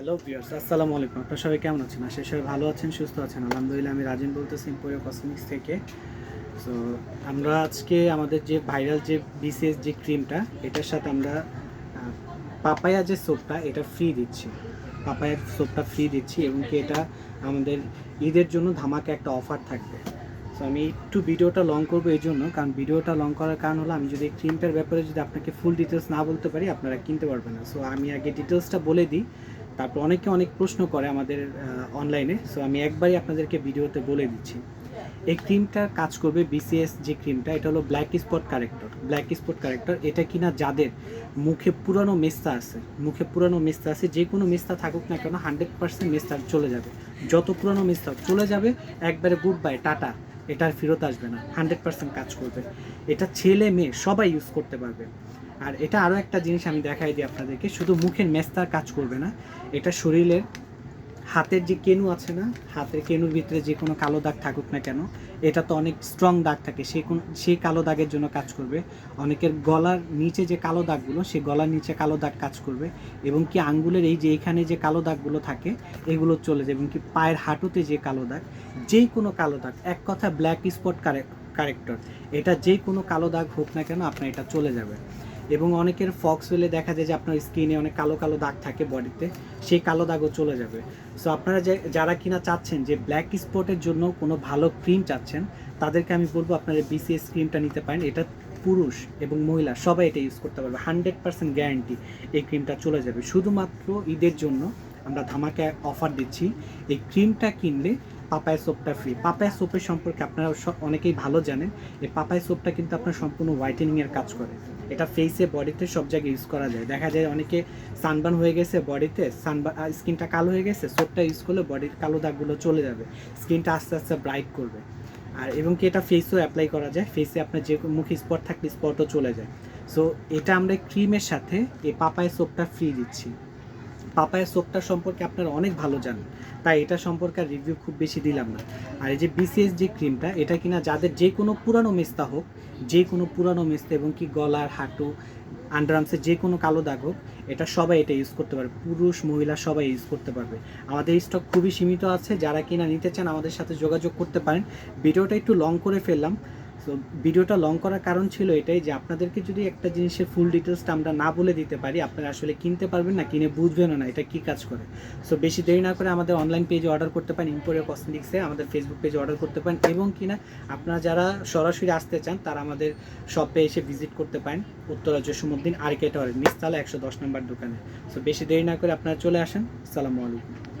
Hello viewers আসসালামু আলাইকুম আপনারা সবাই কেমন আছেন? আশা সবাই ভালো আছেন, সুস্থ আছেন। আলহামদুলিল্লাহ, আমি রাজেন বলতেছি ইম্পোরিও কসমেটিক্স থেকে। সো আমরা আজকে আমাদের যে ভাইরাল যে বিসিএস যে ক্রিমটা এটার সাথে আমরা পাপায়া যে সোপটা এটা ফ্রি দিচ্ছি। পাপায়ার সোপটা ফ্রি দিচ্ছি এবং কি এটা আমাদের ঈদের জন্য ধামাকা একটা অফার থাকবে। সো আমি একটু ভিডিওটা লং করব এই জন্য। কারণ ভিডিওটা লং করার কারণ হলো, আমি যদি এই ক্রিমটার ব্যাপারে যদি আপনাকে ফুল ডিটেলস না বলতে পারি, আপনারা কিনতে পারবেন না। সো আমি আগে ডিটেলসটা বলে দিই। তারপর অনেকে অনেক প্রশ্ন করে আমাদের অনলাইনে সো আমি একবারই আপনাদেরকে ভিডিওতে বলে দিচ্ছি। এই ক্রিমটা কাজ করবে বিসিএস যে ক্রিমটা এটা হলো black spot corrector black spot corrector এটা কিনা যাদের মুখে পুরানো মেস্তা আছে, মুখে পুরানো মেস্তা আছে, যে কোনো মেস্তা থাকুক না কেন হান্ড্রেড পার্সেন্ট মেস্তা চলে যাবে। যত পুরানো মেস্তা চলে যাবে, একবারে গুড বাই টাটা, এটা ফেরত আসবে না হান্ড্রেড পার্সেন্ট কাজ করবে। এটা ছেলে মেয়ে সবাই ইউজ করতে পারবে। আর এটা আরও একটা জিনিস আমি দেখাই দিই আপনাদেরকে, শুধু মুখের মেস্তার কাজ করবে না, এটা শরীরের হাতের যে কেনু আছে না, হাতের কেনুর ভিতরে যে কোনো কালো দাগ থাকুক না কেন, এটা তো অনেক স্ট্রং দাগ থাকে সেই কোন সেই কালো দাগের জন্য কাজ করবে। অনেকের গলার নিচে যে কালো দাগগুলো সেই গলার নিচে কালো দাগ কাজ করবে, এবং কি আঙ্গুলের এই যে এখানে যে কালো দাগগুলো থাকে, এগুলো চলে যাবে এবং কি পায়ের হাঁটুতে যে কালো দাগ, যেই কোনো কালো দাগ, এক কথা ব্ল্যাক স্পট কারেক্টর এটা যে কোনো কালো দাগ হোক না কেন, আপনার এটা চলে যাবে। এবং অনেকের ফক্স হলে দেখা যায় যে আপনার স্কিনে অনেক কালো কালো দাগ থাকে বডিতে সেই কালো দাগও চলে যাবে। সো আপনারা যে, যারা কিনা চাচ্ছেন যে ব্ল্যাক স্পটের জন্য কোনো ভালো ক্রিম চাচ্ছেন, তাদেরকে আমি বলব আপনারা বিসিএস ক্রিমটা নিতে পারেন। এটা পুরুষ এবং মহিলা সবাই এটা ইউজ করতে পারবে। হান্ড্রেড পার্সেন্ট গ্যারান্টি এই ক্রিমটা চলে যাবে। শুধুমাত্র ঈদের জন্য আমরা ধামাকে অফার দিচ্ছি। এই ক্রিমটা কিনলে পাপায়া সোপটা ফ্রি পাপায়া সোপের সম্পর্কে আপনারা অনেকেই ভালো জানেন এই পাপায়া সোপটা কিন্তু আপনার সম্পূর্ণ হোয়াইটেনিংয়ের কাজ করে। এটা ফেসে বডিতে সব জায়গায় ইউজ করা যায়। দেখা যায় অনেকে সানবার্ন হয়ে গেছে বডিতে সানবা স্কিনটা কালো হয়ে গেছে সোপটা ইউজ করলে বডির কালো দাগগুলো চলে যাবে। স্কিনটা আস্তে আস্তে ব্রাইট করবে। আর এবং কি এটা ফেসেও অ্যাপ্লাই করা যায়। ফেসে আপনার যে মুখে স্পট থাকলে স্পটও চলে যায়। সো এটা আমরা ক্রিমের সাথে এই পাপায়া সোপটা ফ্রি দিচ্ছি। পাপায়া সোপটা সম্পর্কে আপনারা অনেক ভালো জানেন। তাই এটা সম্পর্কে রিভিউ খুব বেশি দিলাম না। আর এই যে বিসিএস যে ক্রিমটা এটা কিনা যাদের যে কোনো পুরানো মেস্তা হোক, যে কোনো পুরানো মেস্তা এবং কি গলার, হাঁটু আন্ডারআর্মসের যে কোনো কালো দাগ হোক, এটা সবাই এটা ইউজ করতে পারবে। পুরুষ, মহিলা সবাই ইউজ করতে পারবে। আমাদের স্টক খুবই সীমিত আছে। যারা কিনা নিতে চান আমাদের সাথে যোগাযোগ করতে পারেন। ভিডিওটা একটু লং করে ফেললাম। তো ভিডিওটা লং করার কারণ ছিল এটাই যে আপনাদেরকে যদি একটা জিনিসের ফুল ডিটেলসটা আমরা না বলে দিতে পারি, আপনারা আসলে কিনতে পারবেন না, কিনে বুঝবেনও না এটা কী কাজ করে। সো বেশি দেরি না করে আমাদের অনলাইন পেজে অর্ডার করতে পারেন ইম্পোরিয়া কসমেটিক্সে আমাদের ফেসবুক পেজে অর্ডার করতে পারেন এবং কিনা আপনারা যারা সরাসরি আসতে চান, তারা আমাদের শপে এসে ভিজিট করতে পারেন উত্তরা জসীমউদ্দিন আর্কেট অরেঞ্জ নিস্তালা একশো দশ নম্বর দোকানে। সো বেশি দেরি না করে আপনারা চলে আসেন, আসসালামু আলাইকুম।